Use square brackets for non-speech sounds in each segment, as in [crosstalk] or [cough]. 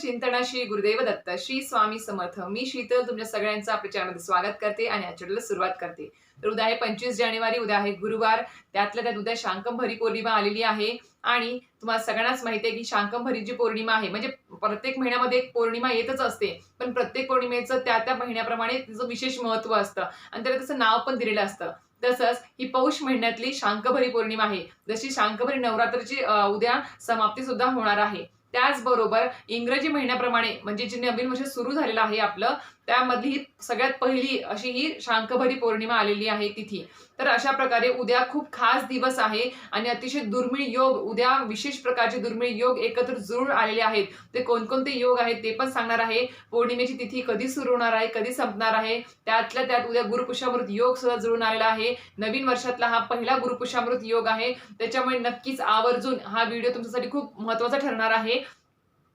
चिंतन श्री गुरुदेव दत्त श्री स्वामी समर्थ. मी शीतल तुमच्या सगळ्यांचं आपल्या चॅनलमध्ये स्वागत करते आणि आजच्या सुरुवात करते. तर उद्या आहे पंचवीस जानेवारी उद्या आहे गुरुवार. त्यातल्या त्यात उद्या शांकंभरी पौर्णिमा आलेली आहे. आणि तुम्हाला सगळ्यांनाच माहिती आहे की शांकंभरी जी पौर्णिमा आहे. म्हणजे प्रत्येक महिन्यामध्ये एक पौर्णिमा येतच असते. पण प्रत्येक पौर्णिमेचं त्या त्या महिन्याप्रमाणे तिचं विशेष महत्त्व असतं. आणि त्याला त्याचं नाव पण दिलेलं असतं. तसंच ही पौष महिन्यातली शांकभरी पौर्णिमा आहे. जशी शांकभरी नवरात्रीची उद्या समाप्ती सुद्धा होणार आहे. त्याचबरोबर इंग्रजी महिन्याप्रमाणे म्हणजे जे नवीन वर्ष सुरू झालेलं आहे आपलं त्यामधली सगळ्यात पहिली अशी ही शांकभरी पौर्णिमा आलेली आहे तिथी. तर अशा प्रकारे उद्या खूप खास दिवस आहे आणि अतिशय दुर्मिळ योग उद्या विशेष प्रकारचे दुर्मिळ योग एकत्र जुळून आलेले आहेत. ते कोणकोणते योग आहेत ते पण सांगणार आहे. पौर्णिमेची तिथी कधी सुरू होणार आहे कधी संपणार आहे त्यातल्या त्यात उद्या गुरुपुषामृत योग सुद्धा जुळून आलेला आहे. नवीन वर्षातला हा पहिला गुरुपुषामृत योग आहे. त्याच्यामुळे नक्कीच आवर्जून हा व्हिडिओ तुमच्यासाठी खूप महत्त्वाचा ठरणार आहे.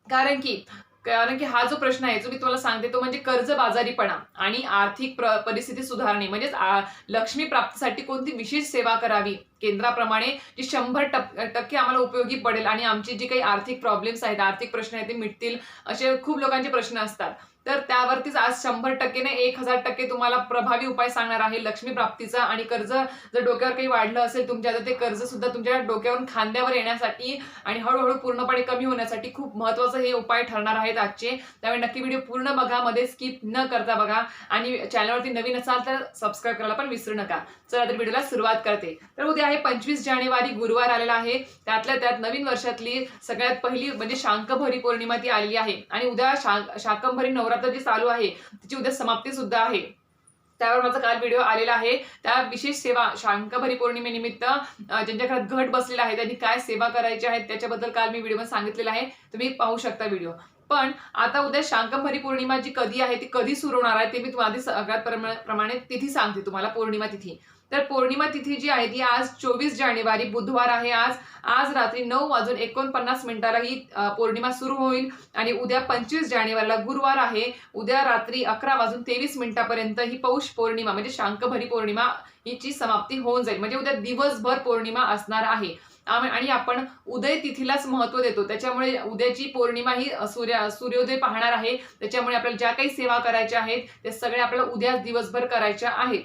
कारण की कारण की हा जो प्रश्न आहे जो मी तुम्हाला सांगते तो म्हणजे कर्जबाजारीपणा आणि आर्थिक प्र परिस्थिती सुधारणे. म्हणजेच लक्ष्मी प्राप्तीसाठी कोणती विशेष सेवा करावी? केंद्राप्रमाणे जी शंभर टप- टक्के आम्हाला उपयोगी पडेल आणि आमची जी काही आर्थिक प्रॉब्लेम्स आहेत आर्थिक प्रश्न आहेत ते मिटतील असे खूप लोकांचे प्रश्न असतात. तर त्यावरतीच आज शंभर टक्केने एक हजार टक्के तुम्हाला प्रभावी उपाय सांगणार आहे लक्ष्मी प्राप्तीचा आणि कर्ज जर डोक्यावर काही वाढलं असेल तुमच्या तर ते कर्ज सुद्धा तुमच्या डोक्यावरून खांद्यावर येण्यासाठी आणि हळूहळू पूर्णपणे कमी होण्यासाठी खूप महत्वाचं हे उपाय ठरणार आहेत आजचे. त्यामुळे नक्की व्हिडिओ पूर्ण बघा मध्ये स्किप न करता बघा आणि चॅनलवरती नवीन असाल तर सबस्क्राईब करायला पण विसरू नका. चला तर व्हिडिओला सुरुवात करते. तर उद्या आहे. पंचवीस जानेवारी गुरुवार आलेला आहे. त्यातल्या त्यात नवीन वर्षातली सगळ्यात पहिली म्हणजे शांकभरी पौर्णिमा ती आलेली आहे. आणि उद्या शां- शाकंभरी नवरात्र जी चालू आहे तिची उद्या समाप्ती सुद्धा आहे. त्यावर माझा काल व्हिडिओ आलेला आहे. त्या विशेष सेवा शांकभरी पौर्णिमेनिमित्त ज्यांच्या घरात घट बसलेला आहे त्यांनी काय सेवा करायची आहेत त्याच्याबद्दल काल मी व्हिडिओ सांगितलेला आहे. तुम्ही पाहू शकता व्हिडिओ. पण आता उद्या शांकंभरी पौर्णिमा जी कधी आहे ती कधी सुरू होणार आहे ते मी तुम्हाला सगळ्यात प्रमाणे तिथी सांगते तुम्हाला पौर्णिमा तिथी. तर पौर्णिमा तिथी जी आहे ती आज चोवीस जानेवारी बुधवार आहे आज. आज रात्री नऊ वाजून एकोणपन्नास मिनिटाला ही पौर्णिमा सुरू होईल आणि उद्या पंचवीस जानेवारीला गुरुवार आहे. उद्या रात्री अकरा वाजून तेवीस मिनिटापर्यंत ही पौष पौर्णिमा म्हणजे शांकभरी पौर्णिमा हिची समाप्ती होऊन जाईल. म्हणजे उद्या दिवसभर पौर्णिमा असणार आहे. आणि आपण उदय तिथीलाच महत्त्व देतो. त्याच्यामुळे उद्याची पौर्णिमा ही सूर्य सूर्योदय पाहणार आहे. त्याच्यामुळे आपल्याला ज्या काही सेवा करायच्या आहेत ते सगळे आपल्याला उद्याच दिवसभर करायच्या आहेत.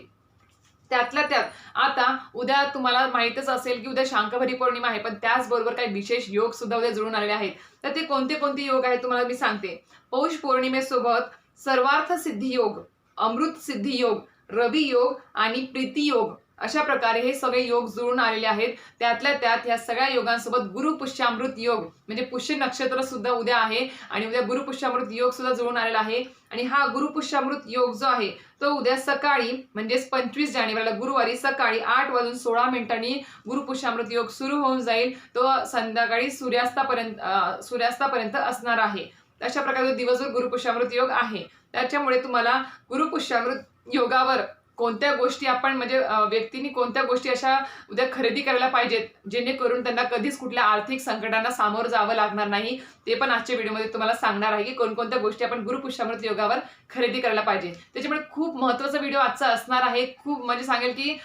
त्यातल्या त्यात. आता उद्या तुम्हाला माहितच असेल की उद्या शांकभरी पौर्णिमा आहे पण त्याचबरोबर काही विशेष योग सुद्धा उद्या जुळून आलेले आहेत. तर ते कोणते कोणते योग आहेत तुम्हाला मी सांगते. पौष पौर्णिमेसोबत सर्वार्थ सिद्धी योग अमृत सिद्धी योग रवी योग आणि प्रीती योग. अशा प्रकारे हे सगळे योग जुळून आलेले आहेत. त्यातल्या त्यात ह्या सगळ्या योगांसोबत गुरु पुष्यामृत योग म्हणजे पुष्य नक्षत्र सुद्धा उद्या आहे आणि उद्या गुरुपुष्यामृत योग सुद्धा जुळून आलेला आहे. आणि हा गुरुपुष्यामृत योग जो आहे तो उद्या सकाळी म्हणजेच पंचवीस जानेवारीला गुरुवारी सकाळी आठ वाजून सोळा मिनिटांनी गुरुपुष्यामृत योग सुरू होऊन जाईल. तो संध्याकाळी सूर्यास्तापर्यंत सूर्यास्तापर्यंत असणार आहे. अशा प्रकारे दिवसभर गुरुपुष्यामृत योग आहे. त्याच्यामुळे तुम्हाला गुरुपुष्यामृत योगावर कोणत्या गोष्टी आपण म्हणजे व्यक्तींनी कोणत्या गोष्टी अशा उद्या खरेदी करायला पाहिजेत जेणेकरून त्यांना कधीच कुठल्या आर्थिक संकटांना सामोरं जावं लागणार नाही ते पण आजच्या व्हिडिओमध्ये तुम्हाला सांगणार आहे की कोणकोणत्या गोष्टी आपण गुरुपुष्यामृत योगावर खरेदी करायला पाहिजे. त्याच्यामुळे खूप महत्त्वाचा व्हिडिओ आजचा असणार आहे. खूप म्हणजे सांगेल की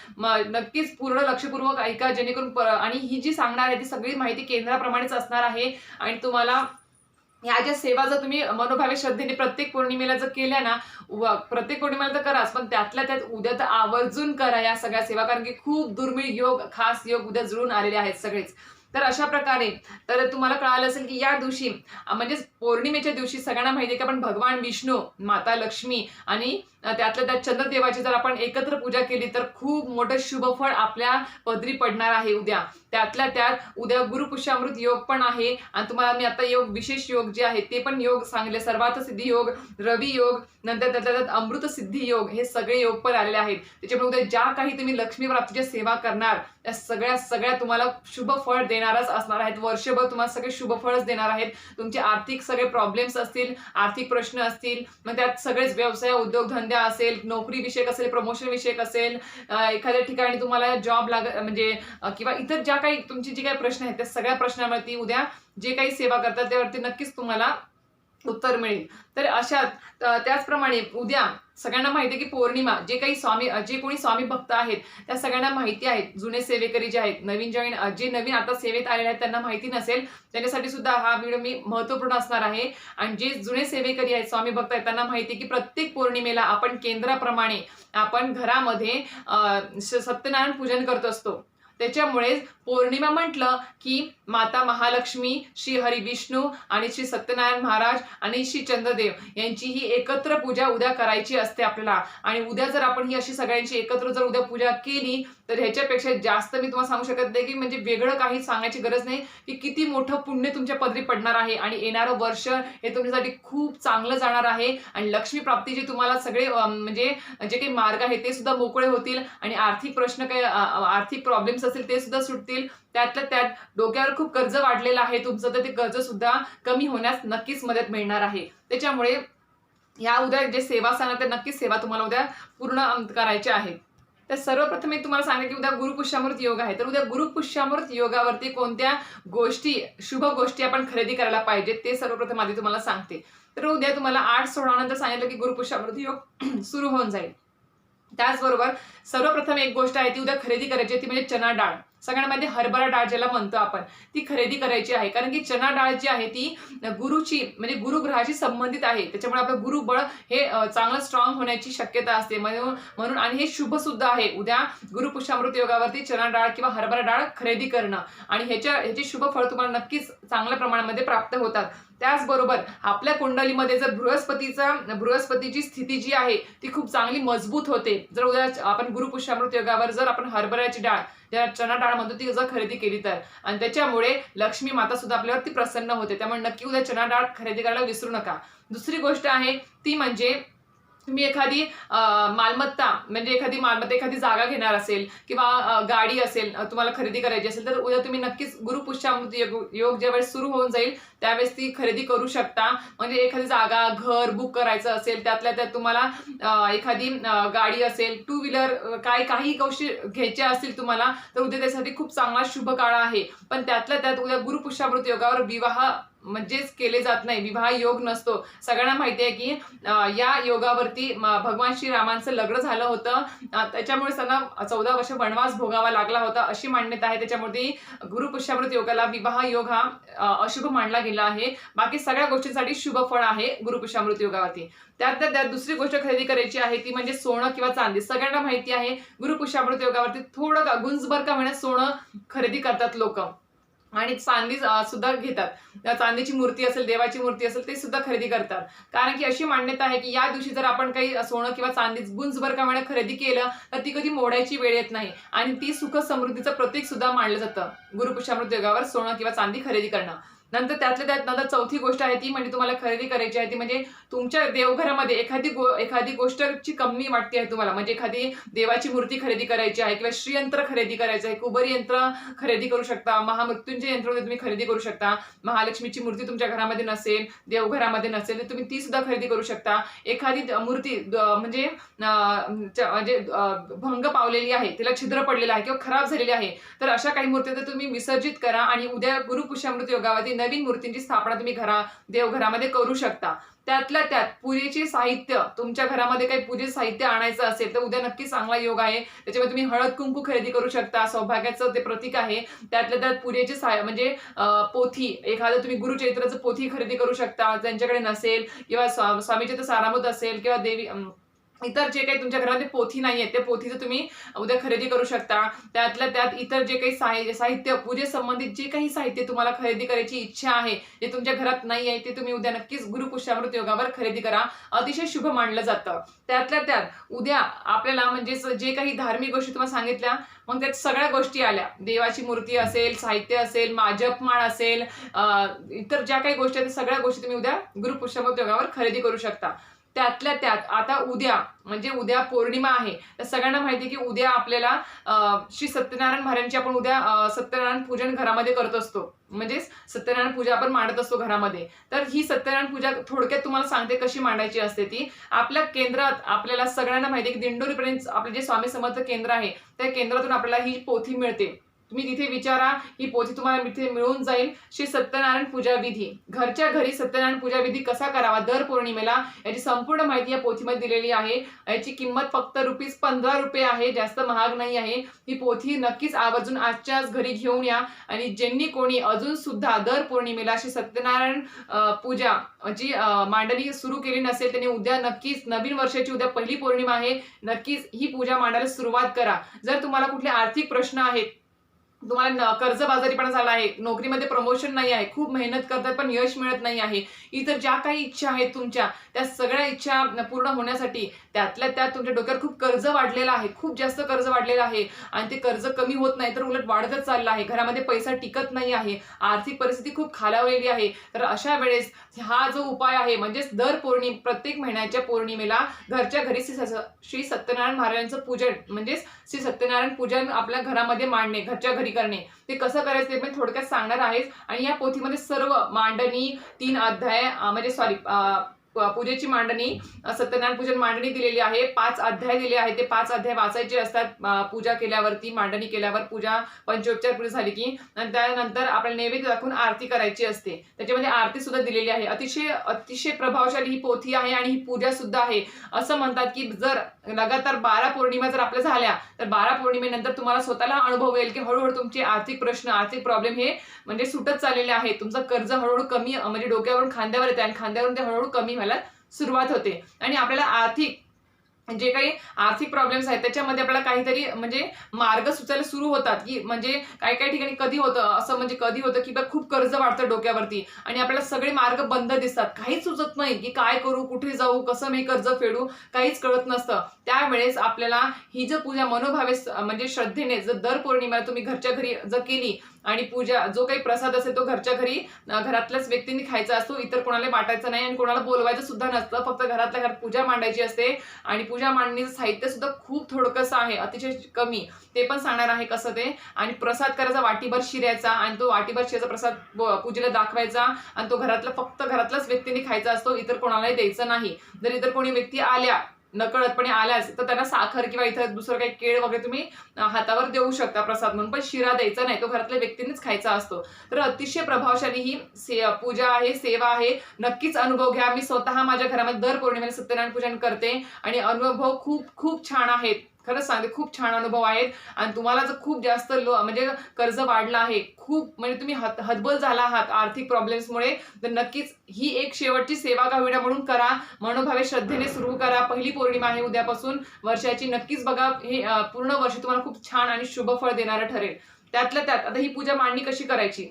नक्कीच पूर्ण लक्षपूर्वक ऐका जेणेकरून प- आणि ही जी सांगणार आहे ती सगळी माहिती केंद्राप्रमाणेच असणार आहे. आणि तुम्हाला ह्या ज्या सेवा जर तुम्ही मनोभावी श्रद्धेने प्रत्येक पौर्णिमेला जर केल्या ना व- प्रत्येक पौर्णिमेला तर कराच पण त्यातल्या त्यात उद्या तर आवर्जून करा या सगळ्या सेवा कारण की खूप दुर्मिळ योग खास योग उद्या जुळून आलेले आहेत सगळेच. तर अशा प्रकारे तर तुम्हाला कळालं असेल की या दिवशी म्हणजे म्हणजेच पौर्णिमेच्या दिवशी सगळ्यांना माहिती आहे की आपण भगवान विष्णू माता लक्ष्मी आणि त्यातल्या त्यात चंद्रदेवाची जर आपण एकत्र पूजा केली तर खूप मोठं शुभफळ आपल्या पदरी पडणार आहे उद्या. त्यातल्या त्यात उद्या गुरुपुष्यामृत योग पण आहे. आणि तुम्हाला मी आता योग विशेष योग जे आहे ते पण योग सांगले सर्वात सिद्धी योग रवी योग नंतर त्यातल्या त्यात अमृत सिद्धी योग हे सगळे योग पण आलेले आहेत. त्याच्यामुळे उद्या ज्या काही तुम्ही लक्ष्मी प्राप्तीच्या सेवा करणार त्या सगळ्या सगळ्या तुम्हाला शुभ फळ देणारच असणार आहेत. वर्षभर तुम्हाला सगळे शुभ फळच देणार आहेत. तुमचे आर्थिक सगळे प्रॉब्लेम्स असतील आर्थिक प्रश्न असतील मग त्यात सगळेच व्यवसाय उद्योगधंद्या असेल नोकरी विषयक असेल प्रमोशन विषयक असेल एखाद्या ठिकाणी तुम्हाला जॉब लाग म्हणजे किंवा इतर ज्या काही तुमची जी काही प्रश्न आहेत त्या सगळ्या प्रश्नावरती उद्या जे काही सेवा करतात त्यावरती नक्कीच तुम्हाला उत्तर मिळेल. तर अशात त्याचप्रमाणे उद्या सगळ्यांना माहिती आहे की पौर्णिमा जे काही स्वामी जे कोणी स्वामी भक्त आहेत त्या सगळ्यांना माहिती आहेत. जुने सेवेकरी जे आहेत नवीन जॉईन जे नवीन आता सेवेत आलेले आहेत त्यांना माहिती नसेल त्यांच्यासाठी सुद्धा हा व्हिडिओ मी महत्त्वपूर्ण असणार आहे. आणि जे जुने सेवेकरी आहेत स्वामी भक्त आहेत त्यांना माहिती की प्रत्येक पौर्णिमेला आपण केंद्राप्रमाणे आपण घरामध्ये सत्यनारायण पूजन करत असतो. त्याच्यामुळे पौर्णिमा म्हटलं की माता महालक्ष्मी श्री हरी विष्णू आणि श्री सत्यनारायण महाराज आणि श्री चंद्रदेव यांची ही एकत्र पूजा उद्या करायची असते आपल्याला. आणि उद्या जर आपण ही अशी सगळ्यांची एकत्र जर उद्या पूजा केली तर ह्याच्यापेक्षा जास्त मी तुम्हाला सांगू शकत नाही की म्हणजे वेगळं काही सांगायची गरज नाही की किती मोठं पुण्य तुमच्या पदरी पडणार आहे आणि येणारं वर्ष हे तुमच्यासाठी खूप चांगलं जाणार आहे. आणि लक्ष्मी प्राप्ती जे तुम्हाला सगळे म्हणजे जे काही मार्ग आहेत ते सुद्धा मोकळे होतील आणि आर्थिक प्रश्न काही आर्थिक प्रॉब्लेम्स असतील ते सुद्धा सुटतील. त्यातल्या त्यात डोक्यावर खूप कर्ज वाढलेलं आहे तुमचं तर ते कर्ज सुद्धा कमी होण्यास नक्कीच मदत मिळणार आहे. त्याच्यामुळे या उद्या जे सेवा सांगा त्या नक्कीच सेवा तुम्हाला उद्या पूर्ण अंत करायच्या आहे. तर सर्वप्रथम मी तुम्हाला सांगेन की उद्या गुरुपुष्यामृत योग आहे. तर उद्या गुरुपुष्यामृत योगावरती कोणत्या गोष्टी शुभ गोष्टी आपण खरेदी करायला पाहिजेत ते सर्वप्रथम आधी तुम्हाला सांगते. तर उद्या तुम्हाला आठ सोळानंतर सांगितलं की गुरुपुष्यामृत योग [clears throat] सुरू होऊन जाईल. त्याचबरोबर सर्वप्रथम एक गोष्ट आहे ती उद्या खरेदी करायची ती म्हणजे चना डाळ. सगळ्यांमध्ये हरभरा डाळ ज्याला म्हणतो आपण ती खरेदी करायची आहे. कारण की चना डाळ जी आहे ती गुरुची म्हणजे गुरुग्रहाशी संबंधित आहे. त्याच्यामुळे आपलं गुरुबळ हे चांगलं स्ट्रॉंग होण्याची शक्यता असते. म्हणून म्हणून आणि हे शुभ सुद्धा आहे. उद्या गुरुपुष्यामृत योगावरती चना डाळ किंवा हरभरा डाळ खरेदी करणं आणि ह्याच्या ह्याचे शुभ फळ तुम्हाला नक्कीच चांगल्या प्रमाणामध्ये प्राप्त होतात. त्याचबरोबर आपल्या कुंडलीमध्ये जर बृहस्पतीचा बृहस्पतीची स्थिती जी आहे ती खूप चांगली मजबूत होते. जर उद्या आपण गुरुपुष्यामृत योगावर जर आपण हरभऱ्याची डाळ ज्याला चना डाळ म्हणतो ती जर खरेदी केली तर आणि त्याच्यामुळे लक्ष्मी माता सुद्धा आपल्यावरती प्रसन्न होते. त्यामुळे नक्की उद्या चना डाळ खरेदी करायला विसरू नका. दुसरी गोष्ट आहे ती म्हणजे तुम्ही एखादी मालमत्ता म्हणजे एखादी मालमत्ता एखादी जागा घेणार असेल किंवा गाडी असेल तुम्हाला खरेदी करायची असेल तर उद्या तुम्ही नक्कीच गुरुपुष्यामृत योग योग ज्यावेळेस सुरू होऊन जाईल त्यावेळेस ती खरेदी करू शकता. म्हणजे एखादी जागा घर बुक करायचं असेल त्यातल्या त्यात तुम्हाला एखादी गाडी असेल टू व्हीलर काय काही गोष्टी घ्यायच्या असतील तुम्हाला तर उद्या त्यासाठी खूप चांगला शुभ काळ आहे. पण त्यातल्या त्यात उद्या गुरुपुष्यामृत योगावर विवाह म्हणजेच केले जात नाही. विवाह योग नसतो. सगळ्यांना माहिती आहे की या योगावरती भगवान भगवान श्रीरामांचं लग्न झालं होतं. त्याच्यामुळे त्यांना चौदा वर्ष वनवास भोगावा लागला होता अशी मान्यता आहे. त्याच्यामध्ये गुरुपुष्यामृत योगाला विवाह योग हा अशुभ मानला गेला आहे. बाकी सगळ्या गोष्टींसाठी शुभ फळ आहे गुरुपुष्यामृत योगावरती. त्यात त्यात त्यात दुसरी गोष्ट खरेदी करायची आहे ती म्हणजे सोनं किंवा चांदी. सगळ्यांना माहिती आहे गुरुपुष्यामृत योगावरती थोडं का- गुंजभर का म्हणत सोनं खरेदी करतात लोक. आणि चांदी सुद्धा घेतात. चांदीची मूर्ती असेल देवाची मूर्ती असेल ते सुद्धा खरेदी करतात. कारण की अशी मान्यता आहे की या दिवशी जर आपण काही सोनं किंवा चांदी गुंजभर का खरेदी केलं तर ती कधी मोडायची वेळ येत नाही. आणि ती सुख समृद्धीचं प्रतीक सुद्धा मानलं जातं. गुरुपुषामृत योगावर सोनं किंवा चांदी खरेदी करणं. नंतर त्यातल्या त्यात नंतर चौथी गोष्ट आहे ती म्हणजे तुम्हाला खरेदी करायची आहे ती म्हणजे तुमच्या देवघरामध्ये एखादी गो एखादी गोष्टची कमी वाटते आहे तुम्हाला. म्हणजे एखादी देवाची मूर्ती खरेदी करायची आहे किंवा श्रीयंत्र खरेदी करायचं आहे कुबर यंत्र खरेदी करू शकता महामृत्यूंचे यंत्र तुम्ही खरेदी करू शकता महालक्ष्मीची मूर्ती तुमच्या घरामध्ये नसेल देवघरामध्ये नसेल तर तुम्ही ती सुद्धा खरेदी करू शकता. एखादी मूर्ती म्हणजे म्हणजे अं, भंग पावलेली आहे तिला छिद्र पडलेलं आहे किंवा खराब झालेली आहे तर अशा काही मूर्ती तर तुम्ही विसर्जित करा आणि उद्या गुरुपुष्यामृत योगावरती नवीन मूर्तींची स्थापना तुम्ही घरा देवघरामध्ये करू शकता. त्यातल्या त्यात पूजेचे साहित्य तुमच्या घरामध्ये काही पूजे साहित्य आणायचं असेल तर उद्या नक्की चांगला योग आहे. त्याच्यामुळे तुम्ही हळद कुंकू खरेदी करू शकता. सौभाग्याचं ते प्रतीक आहे. त्यातल्या त्यात पूजेचे साय म्हणजे पोथी एखादं तुम्ही गुरुचरित्राचं पोथी खरेदी करू शकता. ज्यांच्याकडे नसेल किंवा स्वामीचे तर सारामृत असेल किंवा देवी इतर जे काही तुमच्या घरामध्ये पोथी नाही आहेत ते पोथीचं तुम्ही उद्या खरेदी करू शकता. त्यातल्या त्यात इतर जे काही साहि- साहित्य पूजे संबंधित जे काही साहित्य तुम्हाला खरेदी करायची इच्छा आहे जे तुमच्या घरात नाही आहे ते तुम्ही उद्या नक्कीच गुरुपुष्यामृत योगावर खरेदी करा. अतिशय शुभ मानलं जातं. त्यातल्या त्यात उद्या आपल्याला म्हणजे जे काही धार्मिक गोष्टी तुम्हाला सांगितल्या मग त्यात सगळ्या गोष्टी आल्या. देवाची मूर्ती असेल साहित्य असेल माजपमाळ असेल इतर ज्या काही गोष्टी आहेत सगळ्या गोष्टी तुम्ही उद्या गुरुपुष्यामृत योगावर खरेदी करू शकता. त्यातल्या त्यात आता उद्या म्हणजे उद्या पौर्णिमा आहे तर सगळ्यांना माहिती की उद्या आपल्याला श्री सत्यनारायण महाराजांची आपण उद्या सत्यनारायण पूजन घरामध्ये करत असतो. म्हणजेच सत्यनारायण पूजा आपण मांडत असतो घरामध्ये. तर ही सत्यनारायण पूजा थोडक्यात तुम्हाला सांगते कशी मांडायची असते ती. आपल्या केंद्रात आपल्याला सगळ्यांना माहिती की दिंडोरीपर्यंत आपले जे स्वामी समर्थ केंद्र आहे त्या केंद्रातून आपल्याला ही पोथी मिळते. तुम्ही तिथे विचारा ही पोथी तुम्हाला तिथे मिळून जाईल. श्री सत्यनारायण पूजा विधी. घरच्या घरी सत्यनारायण पूजा विधी कसा करावा? दर पौर्णिमेला याची संपूर्ण माहिती या पोथीमध्ये दिलेली आहे. याची किंमत फक्त रुपीज पंधरा रुपये आहे. जास्त महाग नाही आहे. ही पोथी नक्कीच आवर्जून आजच्या आज घरी घेऊन या. आणि ज्यांनी कोणी अजून सुद्धा दर पौर्णिमेला श्री सत्यनारायण पूजा जी मांडणी सुरू केली नसेल त्यांनी उद्या नक्कीच नवीन वर्षाची उद्या पहिली पौर्णिमा आहे. नक्कीच ही पूजा मांडायला सुरुवात करा. जर तुम्हाला कुठले आर्थिक प्रश्न आहेत तुम्हाला कर्जबाजारीपणा झाला आहे. नोकरीमध्ये प्रमोशन नाही आहे. खूप मेहनत करतात पण यश मिळत नाही आहे. इतर ज्या काही इच्छा आहेत तुमच्या त्या सगळ्या इच्छा पूर्ण होण्यासाठी त्यातल्या त्यात तुमच्या डोक्यावर खूप कर्ज वाढलेलं आहे. खूप जास्त कर्ज वाढलेलं आहे. आणि ते कर्ज कमी होत नाही तर उलट वाढतच चाललं आहे. घरामध्ये पैसा टिकत नाही आहे. आर्थिक परिस्थिती खूप खालावलेली आहे. तर अशा वेळेस हा जो उपाय आहे म्हणजेच दर पौर्णिम प्रत्येक महिन्याच्या पौर्णिमेला घरच्या घरी श्री श्री सत्यनारायण महाराजांचं पूजन म्हणजेच श्री सत्यनारायण पूजन आपल्या घरामध्ये मांडणे घरच्या घरी करणे. ते कसं करायचं ते मी थोडक्यात सांगणार आहेस आणि या पोथीमध्ये सर्व मांडणी तीन अध्याय म्हणजे सॉरी पूजेची मांडणी सत्यनारायण पूजन मांडणी दिलेली आहे. पाच अध्याय दिले आहेत. ते पाच अध्याय वाचायचे असतात पूजा केल्यावरती मांडणी केल्यावर पूजा पंचोपचार पूजा झाली की त्यानंतर आपल्याला नैवेद्य दाखवून आरती करायची असते. त्याच्यामध्ये आरती सुद्धा दिलेली आहे. अतिशय अतिशय प्रभावशाली ही पोथी आहे आणि ही पूजा सुद्धा आहे. असं म्हणतात की जर लगातार बारा पौर्णिमा जर आपल्या झाल्या तर बारा पौर्णिमेनंतर तुम्हाला स्वतःला अनुभव येईल की हळूहळू तुमचे आर्थिक प्रश्न आर्थिक प्रॉब्लेम हे म्हणजे सुटत चाललेले आहे तुमचं कर्ज हळूहळू कमी म्हणजे डोक्यावरून खांद्यावर येते आणि खांद्यावरून ते हळूहळू कमी व्हायला सुरुवात होते. आणि आपल्याला आर्थिक जे काही आर्थिक प्रॉब्लेम्स आहेत त्याच्यामध्ये आपल्याला काहीतरी म्हणजे मार्ग सुचायला सुरू होतात की म्हणजे काही काही ठिकाणी कधी होतं असं म्हणजे कधी होतं की खूप कर्ज वाढतं डोक्यावरती आणि आपल्याला सगळे मार्ग बंद दिसतात. काहीच सुचत नाही की काय करू कुठे जाऊ कसं मी कर्ज फेडू काहीच कळत नसतं. त्यावेळेस आपल्याला ही जर पूजा मनोभावे म्हणजे श्रद्धेने जर दर पौर्णिमेला तुम्ही घरच्या घरी जर केली आणि पूजा जो काही प्रसाद असेल तो घरच्या घरी घरातल्याच व्यक्तींनी खायचा असतो इतर कोणाला वाटायचा नाही आणि कोणाला बोलवायचं सुद्धा नसतं फक्त घरातल्या घरात पूजा मांडायची असते. आणि पूजा मांडणीचं साहित्य सुद्धा खूप थोडकसं आहे अतिशय कमी. ते पण सांगणार आहे कसं ते. आणि प्रसाद करायचा वाटीभर शिऱ्याचा आणि तो वाटीभर शिऱ्याचा प्रसाद पूजेला दाखवायचा आणि तो घरातला फक्त घरातल्याच व्यक्तींनी खायचा असतो इतर कोणालाही द्यायचा नाही. जर इतर कोणी व्यक्ती आल्या नकळतपणे आल्याच तर त्यांना साखर किंवा इथं दुसरं काही केळ वगैरे तुम्ही हातावर देऊ शकता प्रसाद म्हणून पण शिरा द्यायचा नाही तो घरातल्या व्यक्तींनीच खायचा असतो. तर अतिशय प्रभावशाली ही से पूजा आहे सेवा आहे. नक्कीच अनुभव घ्या. मी स्वतः माझ्या घरामध्ये दर पौर्णिमेला सत्यनारायण पूजन करते आणि अनुभव खूप खूप छान आहेत. खरंच सांगते खूप छान अनुभव आहेत. आणि तुम्हाला जर खूप जास्त लो म्हणजे कर्ज वाढलं आहे खूप म्हणजे तुम्ही हत हतबल झाला आहात आर्थिक प्रॉब्लेम्समुळे तर नक्कीच ही एक शेवटची सेवा गाविडा म्हणून करा. मनोभावे श्रद्धेने सुरू करा. पहिली पौर्णिमा आहे उद्यापासून. वर्षाची नक्कीच बघा हे पूर्ण वर्ष तुम्हाला खूप छान आणि शुभ फळ देणारं ठरेल. त्यातल्या त्यात आता ही पूजा मांडणी कशी करायची?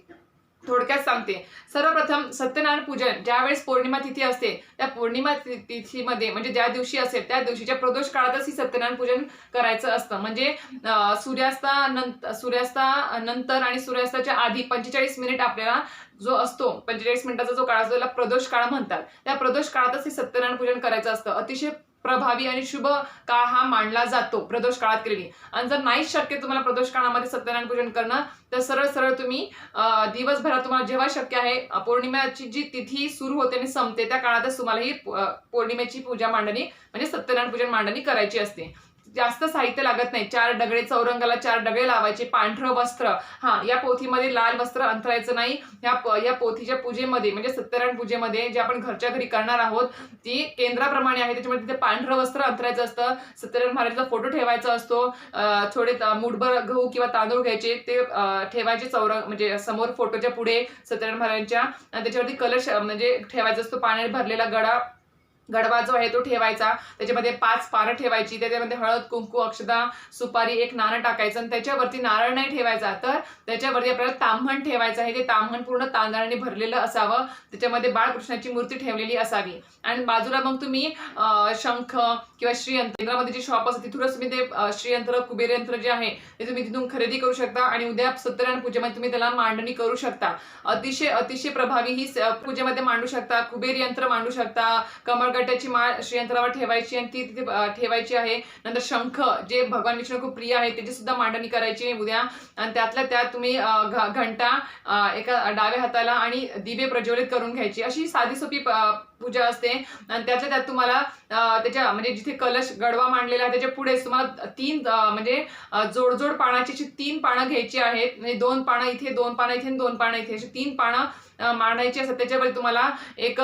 थोडक्यात सांगते. सर्वप्रथम सत्यनारायण पूजन ज्यावेळेस पौर्णिमा तिथी असते त्या पौर्णिमा तिथीमध्ये म्हणजे ज्या दिवशी असेल त्या दिवशीच्या प्रदोष काळातच ही सत्यनारायण पूजन करायचं असतं. म्हणजे अं, सूर्यास्तानंतर सूर्यास्तानंतर आणि सूर्यास्ताच्या आधी पंचेचाळीस मिनिट आपल्याला जो असतो पंचेचाळीस मिनिटाचा जो काळ असतो त्याला प्रदोष काळ म्हणतात. त्या प्रदोष काळातच हे सत्यनारायण पूजन करायचं असतं. अतिशय प्रभावी आणि शुभ काळ हा मानला जातो प्रदोष काळात केलेली. आणि जर नाही शक्य तुम्हाला प्रदोष काळामध्ये सत्यनारायण पूजन करणं तर सरळ सरळ तुम्ही दिवसभरात तुम्हाला जेव्हा शक्य आहे पौर्णिमेची जी तिथी सुरू होते आणि संपते त्या काळातच तुम्हाला ही पौर्णिमेची पूजा मांडणी म्हणजे सत्यनारायण पूजन मांडणी करायची असते. जास्त साहित्य लागत नाही. चार डगळे चौरंगाला चार डगळे लावायचे. पांढरं वस्त्र. हा या पोथीमध्ये लाल वस्त्र अंतरायचं नाही. या या पोथीच्या पूजेमध्ये म्हणजे सत्यनारायण पूजेमध्ये जे आपण घरच्या घरी करणार आहोत ती केंद्राप्रमाणे आहे. त्याच्यामध्ये तिथे पांढरं वस्त्र अंतरायचं असतं. सत्यनारायण महाराजांचा फोटो ठेवायचा असतो. थोडे मुठभर गहू किंवा तांदूळ घ्यायचे. ते ठेवायचे चौरंग म्हणजे समोर फोटोच्या पुढे सत्यनारायण महाराजांच्या. त्याच्यावरती कलश म्हणजे ठेवायचा असतो. पाण्याने भरलेला गडा. गडवा जो आहे तो ठेवायचा. त्याच्यामध्ये पाच पानं ठेवायची. त्याच्यामध्ये हळद कुंकू अक्षदा सुपारी एक नारळ टाकायचं आणि त्याच्यावरती नारळ नाही ठेवायचा तर त्याच्यावरती आपल्याला ताम्हण ठेवायचं आहे. ते ताम्हण पूर्ण तांदळाने भरलेलं असावं. त्याच्यामध्ये बाळकृष्णाची मूर्ती ठेवलेली असावी. आणि बाजूला मग तुम्ही अं, शंख किंवा श्रीयंत्रामध्ये केंद्रामध्ये जे शॉप असते तिथूनच तुम्ही ते श्रीयंत्र कुबेर यंत्र जे आहे ते तुम्ही तिथून खरेदी करू शकता. आणि उद्या सत्यनारायण पूजेमध्ये तुम्ही त्याला मांडणी करू शकता. अतिशय अतिशय प्रभावी ही पूजेमध्ये मांडू शकता. कुबेर यंत्र मांडू शकता. कमळगड गळगट्याची माळ श्रीयंत्रावर ठेवायची आणि ती तिथे ठेवायची आहे. नंतर शंख जे भगवान विष्णू खूप प्रिय आहे त्याची सुद्धा मांडणी करायची आहे उद्या. आणि त्यातल्या त्यात तुम्ही घंटा एका डाव्या हाताला आणि दिवे प्रज्वलित करून घ्यायची. अशी साधी सोपी पूजा असते. आणि त्यातल्या त्यात तुम्हाला त्याच्या म्हणजे जिथे कलश गडवा मांडलेला आहे त्याच्या पुढेच तुम्हाला तीन म्हणजे जोडजोड पानाची अशी तीन पानं घ्यायची आहेत. म्हणजे दोन पानं इथे दोन पानं इथे दोन पानं इथे. अशी तीन पानं मांडायची असतात. त्याच्यावर तुम्हाला एक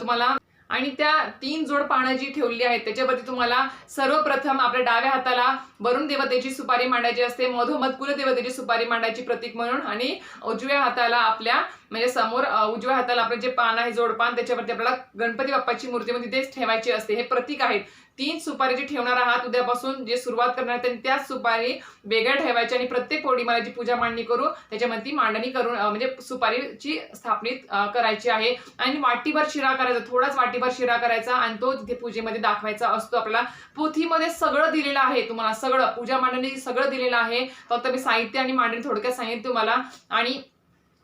तुम्हाला आणि त्या तीन जोड पानं जी ठेवली आहेत त्याच्यावरती तुम्हाला सर्वप्रथम आपल्या डाव्या हाताला वरुण देवतेची सुपारी मांडायची असते मधोमध कुलदेवतेची सुपारी मांडायची प्रतीक म्हणून आणि उजव्या हाताला आपल्या म्हणजे समोर उजव्या हाताला आपलं जे पान आहे जोडपान त्याच्यावरती आपल्याला गणपती बाप्पाची मूर्ती म्हणजे तेच ठेवायची असते. हे प्रतीक आहेत. तीन सुपारी जी ठेवणार आहात उद्यापासून जे सुरुवात करणार त्यांनी त्याच सुपारी वेगळ्या ठेवायच्या आणि प्रत्येक पौर्णिमाला पूजा मांडणी करू त्याच्यामध्ये ती मांडणी करून म्हणजे सुपारीची स्थापनित करायची आहे. आणि वाटीभर शिरा करायचा थोडाच वाटीभर शिरा करायचा आणि तो तिथे पूजेमध्ये दाखवायचा असतो आपल्याला. पोथीमध्ये सगळं दिलेलं आहे तुम्हाला सगळं पूजा मांडणी सगळं दिलेलं आहे. फक्त मी साहित्य आणि मांडणी थोडक्यात सांगितलं तुम्हाला. आणि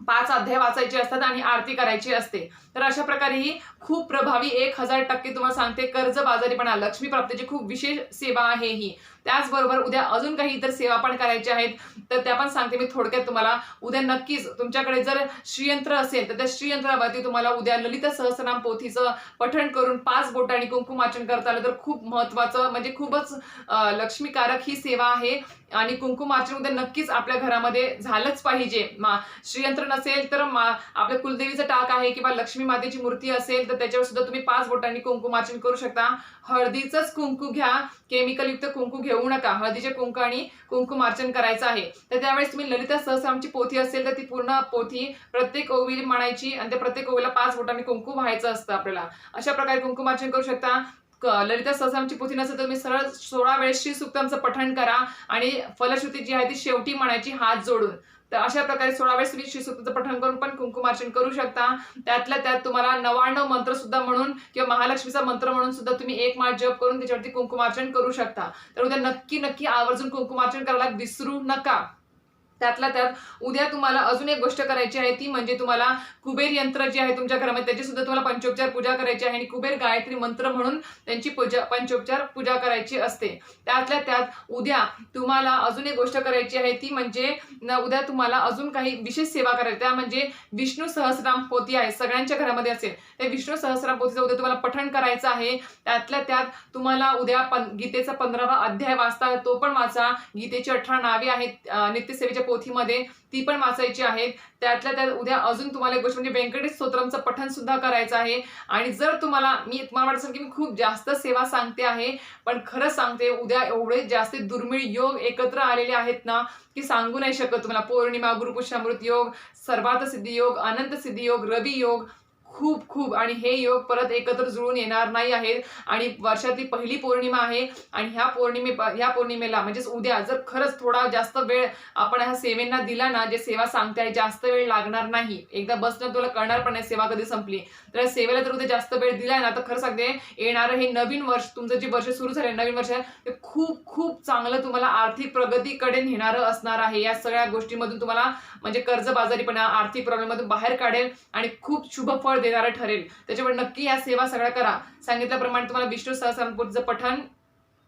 पाच अध्याय वाचायचे असतात आणि आरती करायची असते. तर अशा प्रकारे ही खूप प्रभावी एक हजार टक्के तुम्हाला सांगते कर्ज बाजारीपणा लक्ष्मी प्राप्तीची खूप विशेष सेवा आहे ही. त्याचबरोबर उद्या अजून काही इतर सेवा पण करायच्या आहेत तर त्या पण सांगते मी थोडक्यात तुम्हाला. उद्या नक्कीच तुमच्याकडे जर श्रीयंत्र असेल तर त्या श्रीयंत्रावरती तुम्हाला उद्या ललित सहस्रनाम पोथीचं पठण करून पाच बोट आणि करता आलं तर खूप महत्वाचं म्हणजे खूपच लक्ष्मीकारक ही सेवा आहे. आणि कुंकुमार्चन उद्या नक्कीच आपल्या घरामध्ये झालंच पाहिजे. मा श्रीयंत्र नसेल तर मा आपल्या कुलदेवीचं टाक आहे किंवा लक्ष्मी मातेची मूर्ती असेल तर त्याच्यावर सुद्धा तुम्ही पाच बोटांनी कुंकुमार्चन करू शकता. हळदीचंच कुंकू घ्या. केमिकलयुक्त कुंकू घेऊ नका. हळदीचे कुंकू आणि कुंकुमार्चन करायचं आहे. तर त्यावेळेस तुम्ही ललिता सहस्रामची पोथी असेल तर ती पूर्ण पोथी प्रत्येक ओवी म्हणायची आणि त्या प्रत्येक ओवीला पाच बोटांनी कुंकू व्हायचं असतं आपल्याला. अशा प्रकारे कुंकुमार्चन करू शकता. ललिता सहस्रामची पोथी नसेल तर तुम्ही सरळ सोळा वेळेस श्री सुक्तमचं पठण करा आणि फलश्रुती जी आहे ती शेवटी म्हणायची हात जोडून. तर अशा प्रकारे सोळा वेळेस तुम्ही श्री पठण करून पण कुंकुमार्चन करू शकता. त्यातल्या त्यात तुम्हाला नवाण्णव मंत्र सुद्धा म्हणून किंवा महालक्ष्मीचा मंत्र म्हणून सुद्धा तुम्ही एक माळ जप करून त्याच्यावरती कुंकुमार्चन करू शकता. तर उद्या नक्की नक्की आवर्जून कुंकुमार्चन करायला विसरू नका. त्यातल्या त्यात उद्या तुम्हाला अजून एक गोष्ट करायची आहे ती म्हणजे तुम्हाला कुबेर यंत्र जे आहे तुमच्या घरामध्ये त्याची सुद्धा तुम्हाला पंचोपचार पूजा करायची आहे आणि कुबेर गायत्री मंत्र म्हणून त्यांची पूजा पंचोपचार पूजा करायची असते. त्यातल्या त्यात उद्या तुम्हाला अजून एक गोष्ट करायची आहे ती म्हणजे उद्या तुम्हाला अजून काही विशेष सेवा करायची त्या म्हणजे विष्णू सहस्राम पोती आहे सगळ्यांच्या घरामध्ये असेल त्या विष्णू सहस्राम पोतीचं उद्या तुम्हाला पठण करायचं आहे. त्यातल्या त्यात तुम्हाला उद्या पन गीतेचा पंधरावा अध्याय वाचता तो पण वाचा. गीतेची अठरा नावे आहेत नित्यसेवेच्या पोथीमध्ये ती पण वाचायची आहेत. त्यातल्या त्यात उद्या अजून तुम्हाला एक गोष्ट म्हणजे व्यंकटेश स्तोत्रमचं पठन सुद्धा करायचं आहे. आणि जर तुम्हाला मी तुम्हाला वाटत असेल की मी खूप जास्त सेवा सांगते आहे पण खरं सांगते उद्या एवढे जास्त दुर्मिळ योग एकत्र आलेले आहेत ना की सांगू नाही शकत तुम्हाला. पौर्णिमा गुरुपुष्यामृत योग सर्वात सिद्धी योग अनंत सिद्धी योग रवी योग खूप खूप. आणि हे योग परत एकत्र जुळून येणार नाही आहेत आणि वर्षातली पहिली पौर्णिमा आहे. आणि ह्या पौर्णिमे ह्या पौर्णिमेला म्हणजेच उद्या जर खरंच थोडा जास्त वेळ आपण ह्या सेवेंना दिला ना जे सेवा सांगते आहे जास्त वेळ लागणार नाही. एकदा बसणं तुला कळणार पण नाही सेवा कधी संपली. तर सेवेला जर उद्या जास्त वेळ दिलाय ना तर खरं सांगते येणारं हे नवीन वर्ष तुमचं जे वर्ष सुरू झालं नवीन वर्ष आहे, ते खूप खूप चांगलं तुम्हाला आर्थिक प्रगतीकडे नेणारं असणार आहे. या सगळ्या गोष्टीमधून तुम्हाला म्हणजे कर्जबाजारीपणा आर्थिक प्रॉब्लेममधून बाहेर काढेल. आणि खूप शुभ फळ देणारं ठरेल. त्याच्यामुळे नक्की या सेवा सगळ्या करा. सांगितल्याप्रमाणे तुम्हाला विष्णू सहस्रामपूरचं पठण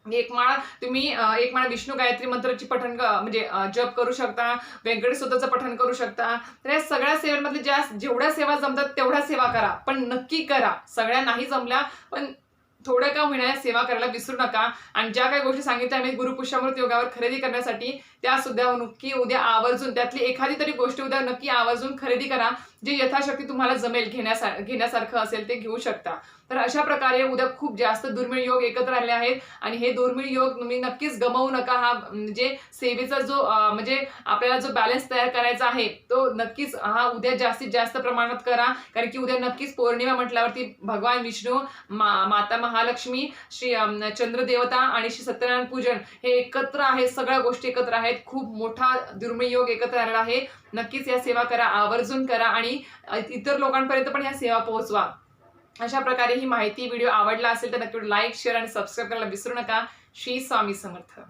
एक माळ. तुम्ही एक माळ विष्णू गायत्री मंत्राची पठण म्हणजे जप करू शकता व्यंकटेश स्वतःचं पठण करू शकता. तर या सगळ्या सेवांमधले ज्या जेवढ्या सेवा जमतात तेवढ्या सेवा करा. पण नक्की करा. सगळ्या नाही जमल्या पण थोडं का होईना सेवा करायला विसरू नका. आणि ज्या काही गोष्टी सांगितल्या आम्ही गुरुपुष्यामृत योगावर खरेदी करण्यासाठी त्या सुद्धा नक्की उद्या आवर्जून त्यातली एखादी तरी गोष्ट उद्या नक्की आवर्जून खरेदी करा जे यथाशक्ती तुम्हाला जमेल घेण्यासा घेण्यासारखं असेल ते घेऊ शकता. तर अशा प्रकारे उद्या खूप जास्त दुर्मिळ योग एकत्र आले आहेत. आणि हे दुर्मिळ योग तुम्ही नक्कीच गमावू नका. हा म्हणजे सेवेचा जो म्हणजे आपल्याला जो बॅलन्स तयार करायचा आहे तो नक्कीच हा उद्या जास्तीत जास्त प्रमाणात करा. कारण की उद्या नक्कीच पौर्णिमा म्हटल्यावरती भगवान विष्णू मा माता महालक्ष्मी श्री चंद्रदेवता आणि श्री सत्यनारायण पूजन हे एकत्र आहेत. सगळ्या गोष्टी एकत्र आहेत. खूप मोठा दुर्मिळ योग एकत्र आलेला आहे. नक्कीच या सेवा करा. आवर्जून करा आणि इतर लोकांपर्यंत पण या सेवा पोहोचवा. अशा प्रकारे ही माहिती व्हिडिओ आवडला असेल तर नक्की लाईक शेअर आणि सबस्क्राईब करायला विसरू नका. श्री स्वामी समर्थ.